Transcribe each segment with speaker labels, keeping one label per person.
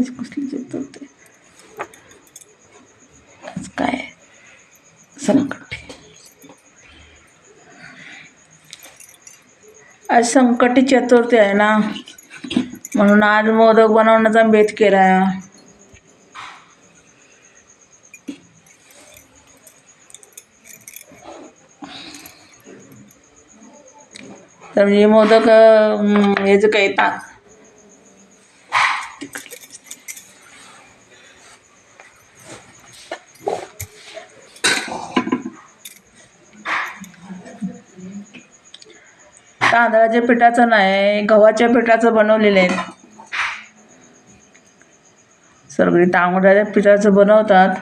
Speaker 1: आज कसली चतुर्थी आज काय संकट आज संकटी चतुर्थी आहे ना. म्हणून आज मोदक बनवण्याचा बेत केला तर म्हणजे मोदक हे जे काही ताक तांदळाच्या पिठाचं नाही गव्हाच्या पिठाचं बनवलेलं आहे सगळी तांदळाच्या पिठाचं बनवतात.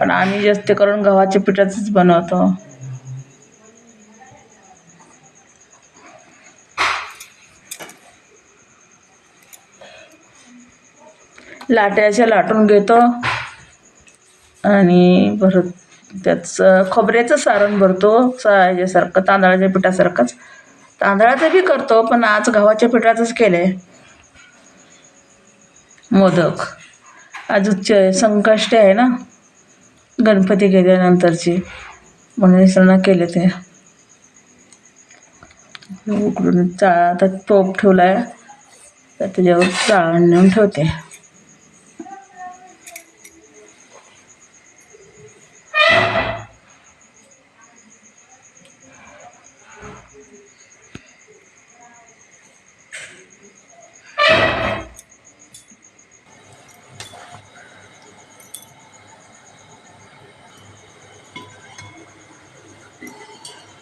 Speaker 1: पण आम्ही जास्त करून गव्हाच्या पिठाचंच बनवतो. लाट्या अशा लाटून घेतो. आणि परत त्याचं खोबऱ्याचं सारण भरतो सा ह्याच्यासारखं तांदळाच्या पिठासारखंच. तांदळाचं बी करतो पण आज गव्हाच्या पिठाचंच केलं आहे मोदक आजूचे संकष्टी आहे ना? गणपती गेल्यानंतरची. म्हणून सण केले ते. उकडून चा आता तोप ठेवला आहे तर त्याच्यावर चाळण नेऊन ठेवते.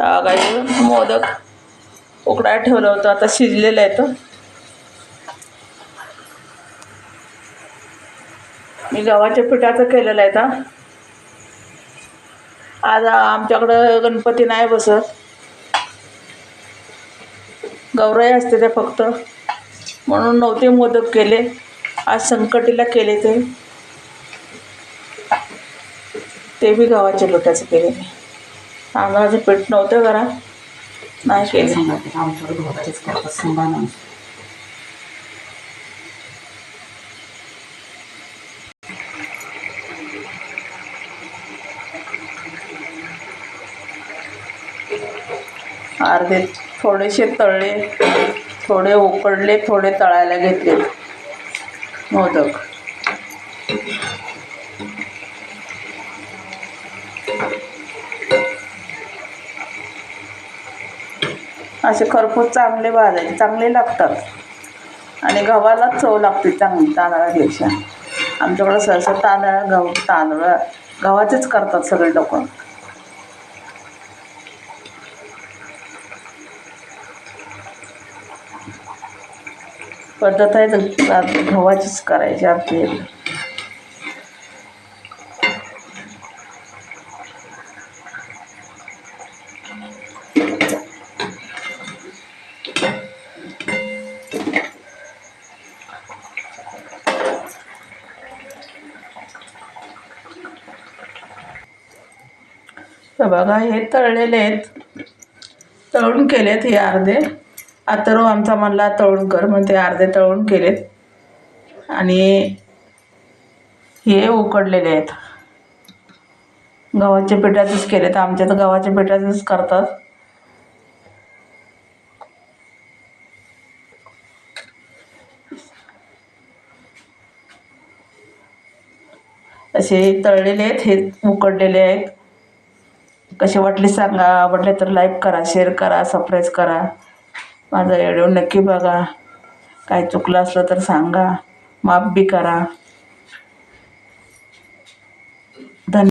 Speaker 1: काही मोदक उकडायला ठेवलं होतं आता शिजलेलं आहे तो. मी गव्हाच्या पिठाचं केलेलं आहे आता. आज आमच्याकडं गणपती नाही बसत. गौराई असते ते फक्त. म्हणून नव्हते मोदक केले. आज संकटीला केले ते. ते बी गव्हाच्या लोटाचं केले तांदळाचं पीठ नव्हतं करा नाही केले.
Speaker 2: सांगते आमच्याकडे घोटाचेच करतात संभाळून
Speaker 1: अर्धे थोडेसे तळले थोडे उकडले थोडे तळायला घेतले. मोदक. असे खरपूस चांगले भाजायचे चांगले लागतात. आणि गव्हालाच चव लागते चांगली तांदळापेक्षा. आमच्याकडं सहसा तांदळा गहू तांदूळ गव्हाचेच करतात सगळे लोक. पद्धत आहे गव्हाचीच करायची आमची. तर बघा हे तळलेले आहेत. तळून केलेत हे अर्धे. अथर्व आमचा म्हणला तळून कर. मग ते अर्धे तळून केलेत. आणि हे उकडलेले आहेत. गव्हाच्या पिठाचेच केलेत. आमच्या तर गव्हाच्या पिठाचेच करतात. असे तळलेले आहेत हे उकडलेले आहेत. कसे वाटले सांगा. आवडले तर लाईक करा शेअर करा सबस्क्राईब करा. माझा व्हिडिओ नक्की बघा. काय चुकलं असलं तर सांगा. माफ बी करा.